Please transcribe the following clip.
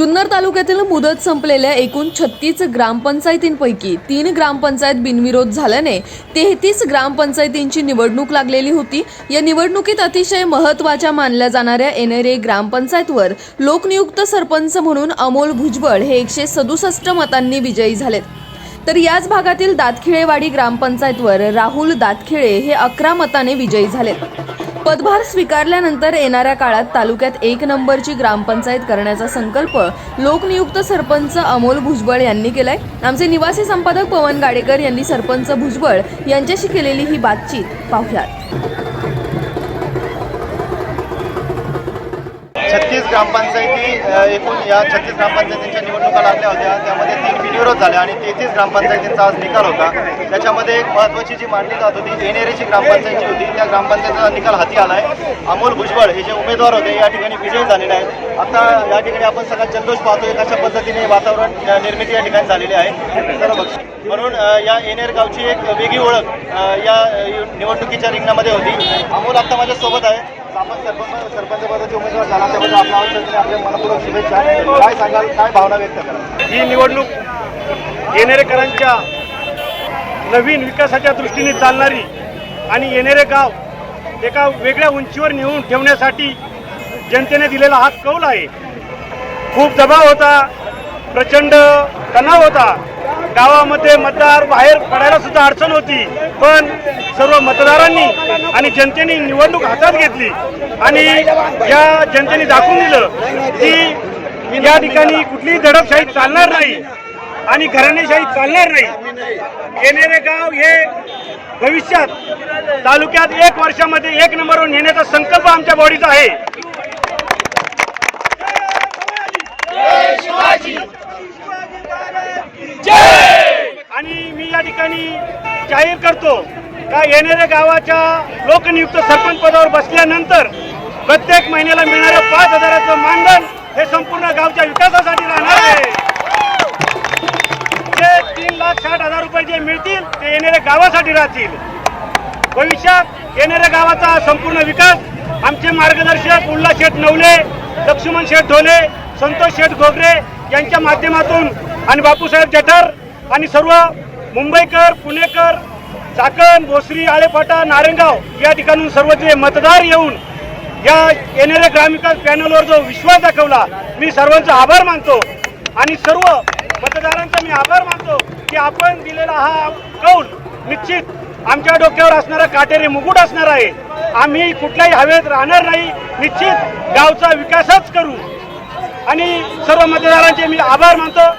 जुन्नर तालुक्यातील मुदत संपलेल्या एकूण छत्तीस ग्रामपंचायतींपैकी तीन ग्रामपंचायत बिनविरोध झाल्याने तेहतीस ग्रामपंचायतींची निवडणूक लागलेली होती. या निवडणुकीत अतिशय महत्त्वाच्या मानल्या जाणाऱ्या एनएरए ग्रामपंचायतवर लोकनियुक्त सरपंच म्हणून अमोल भुजबळ हे एकशे सदुसष्ट मतांनी विजयी झालेत. तर याच भागातील दातखिळेवाडी ग्रामपंचायतवर राहुल दातखिळे हे अकरा मताने विजयी झालेत. पदभार स्वीकारल्यानंतर येणाऱ्या काळात तालुक्यात एक नंबरची ग्रामपंचायत करण्याचा संकल्प लोकनियुक्त सरपंच अमोल भुजबळ यांनी केलाय. आमचे निवासी संपादक पवन गाडेकर यांनी सरपंच भुजबळ यांच्याशी केलेली ही बातचीत पाहुयात. छत्तीस ग्रामपंचायती एकूण या छत्तीस ग्रामपंचायतींच्या निवडणुका लागल्या होत्या. त्यामध्ये तीन बिनविरोध झाल्या आणि तेहतीस ग्रामपंचायतींचा आज निकाल होता. त्याच्यामध्ये एक महत्त्वाची जी मांडली जात होती एनेरेची ग्रामपंचायत होती. त्या ग्रामपंचायतीचा निकाल हाती आला आहे अमोल भुजबळ हे जे उमेदवार होते या ठिकाणी विजयी झालेले आहेत. आता या ठिकाणी आपण सगळ्यात जल्लोष पाहतोय कशा पद्धतीने वातावरण निर्मिती या ठिकाणी झालेली आहे. सर्व म्हणून या एनेर गावची एक वेगळी ओळख या निवडणुकीच्या रिंगणामध्ये होती. अमोल आता माझ्या सोबत आहे. आपण सरपंच सरपंच पदाचे उमेदवार झाला त्याबद्दल आपल्या आपल्या मनपूर्वक शुभेच्छा. काय सांगाल काय भावना व्यक्त करा ही निवडणूक येणेरेकरांच्या नवीन विकासाच्या दृष्टीने चालणारी आणि येणेरे गाव एका वेगळ्या उंचीवर नेऊन ठेवण्यासाठी जनतेने दिलेला हा कौल आहे. खूप दबाव होता प्रचंड तणाव होता. गावामध्ये मतदार बाहेर पडायला सुद्धा अडचण होती. पण सर्व मतदारांनी आणि जनतेने निवडणूक हातात घेतली. आणि या जनतेने दाखवून दिलं की या ठिकाणी कुठलीही दडपशाही चालणार नाही आणि घराणेशाही चालणार नाही. येणारे गाव हे भविष्यात तालुक्यात एक वर्षामध्ये एक नंबरवर नेण्याचा संकल्प आमच्या बॉडीचा आहे. आणि या ठिकाणी जाहीर करतो. का येणाऱ्या गावाच्या लोकनियुक्त सरपंच पदावर बसल्यानंतर प्रत्येक महिन्याला मिळणाऱ्या पाच हजाराचं मानधन हे संपूर्ण गावच्या विकासासाठी राहणार आहे. जे तीन लाख साठ हजार रुपये जे मिळतील ते येणाऱ्या गावासाठी राहतील. भविष्यात येणाऱ्या गावाचा संपूर्ण विकास आमचे मार्गदर्शक उल्हास शेठ नवले लक्ष्मण शेठ ढोले संतोष शेठ घोगरे यांच्या माध्यमातून आणि बापूसाहेब जठार आणि सर्व मुंबईकर पुणेकर चाकण भोसरी आळेफाटा नारायणगाव या ठिकाणून सर्व जे मतदार येऊन या येणाऱ्या ग्रामविकास पॅनलवर जो विश्वास दाखवला मी सर्वांचा आभार मानतो. आणि सर्व मतदारांचा मी आभार मानतो की आपण दिलेला हा कौल निश्चित आमच्या डोक्यावर असणारा काटेरी मुकुट असणार आहे. आम्ही कुठल्याही हवेत राहणार नाही. निश्चित गावचा विकासच करू. आणि सर्व मतदारांचे मी आभार मानतो.